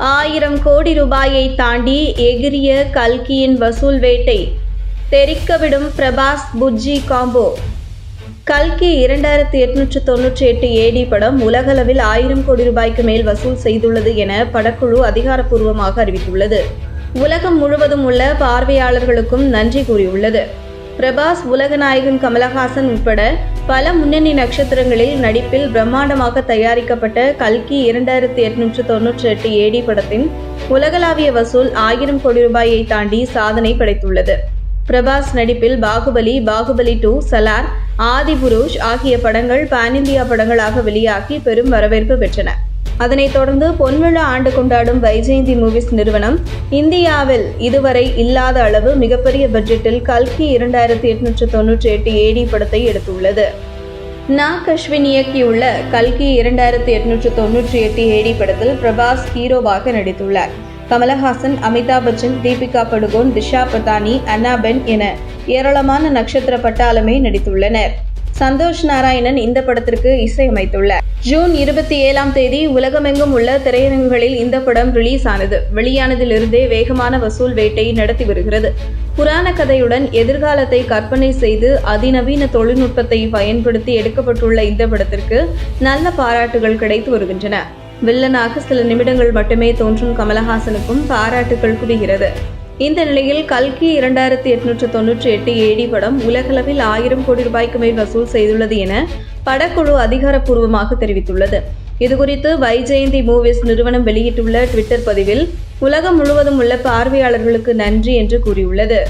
ஆயிரம் கோடி ரூபாயை தாண்டி எகிரிய கல்கியின் வசூல் வேட்டை. தெரிக்கவிடும் பிரபாஸ் புஜ்ஜி காம்போ. கல்கி இரண்டாயிரத்தி எட்நூற்று தொன்னூற்றி எட்டு ஏடி படம் உலகளவில் ஆயிரம் கோடி ரூபாய்க்கு மேல் வசூல் செய்துள்ளது என படக்குழு அதிகாரப்பூர்வமாக அறிவித்துள்ளது. உலகம் முழுவதும் உள்ள பார்வையாளர்களுக்கும் நன்றி கூறியுள்ளது. பிரபாஸ் உலகநாயகன் கமலஹாசன் உட்பட பல முன்னணி நட்சத்திரங்களில் நடிப்பில் பிரம்மாண்டமாக தயாரிக்கப்பட்ட கல்கி இரண்டாயிரத்தி எட்நூற்று தொன்னூற்றி எட்டு ஏடி படத்தின் உலகளாவிய வசூல் ஆயிரம் கோடி ரூபாயை தாண்டி சாதனை படைத்துள்ளது. பிரபாஸ் நடிப்பில் பாகுபலி பாகுபலி டூ சலார் ஆதிபுருஷ் ஆகிய படங்கள் பான் இந்தியா படங்களாக வெளியாகி பெரும் வரவேற்பு பெற்றன. அதனைத் தொடர்ந்து பொன்விழா ஆண்டு கொண்டாடும் வைஜெயந்தி மூவிஸ் நிறுவனம் இந்தியாவில் இதுவரை இல்லாத அளவு மிகப்பெரிய பட்ஜெட்டில் கல்கி இரண்டாயிரத்தி எட்நூற்று தொன்னூற்றி எட்டு ஏடி படத்தை எடுத்துள்ளது. நாக் அஸ்வின் இயக்கியுள்ள கல்கி இரண்டாயிரத்தி எட்நூற்று தொன்னூற்றி எட்டு ஏடி படத்தில் பிரபாஸ் ஹீரோவாக நடித்துள்ளார். கமலஹாசன் அமிதாப் பச்சன் தீபிகா படுகோன் திஷா பதானி அன்னாபென் என ஏராளமான நட்சத்திர பட்டாளமே நடித்துள்ளனர். சந்தோஷ் நாராயணன் இந்த படத்திற்கு இசையமைத்துள்ளார் ஜூன் இருபத்தி ஏழாம் தேதி உலகமெங்கும் உள்ள திரையரங்குகளில் இந்த படம் ரிலீஸ் ஆனது வெளியானதிலிருந்தே வேகமான வசூல் வேட்டை நடத்தி வருகிறது. புராண கதையுடன் எதிர்காலத்தை கற்பனை செய்து அதிநவீன தொழில்நுட்பத்தை பயன்படுத்தி எடுக்கப்பட்டுள்ள இந்த படத்திற்கு நல்ல பாராட்டுகள் கிடைத்து வருகின்றன. வில்லனாக சில நிமிடங்கள் மட்டுமே தோன்றும் கமலஹாசனுக்கும் பாராட்டுகள் குவிகிறது. இந்த நிலையில் கல்கி இரண்டாயிரத்தி எட்நூற்று தொன்னூற்றி எட்டு ஏடி படம் உலகளவில் ஆயிரம் கோடி ரூபாய்க்கு மேல் வசூல் செய்துள்ளது என படக்குழு அதிகாரப்பூர்வமாக தெரிவித்துள்ளது. இதுகுறித்து வைஜெயந்தி மூவிஸ் நிறுவனம் வெளியிட்டுள்ள ட்விட்டர் பதிவில் உலகம் முழுவதும் உள்ள பார்வையாளர்களுக்கு நன்றி என்று கூறியுள்ளது.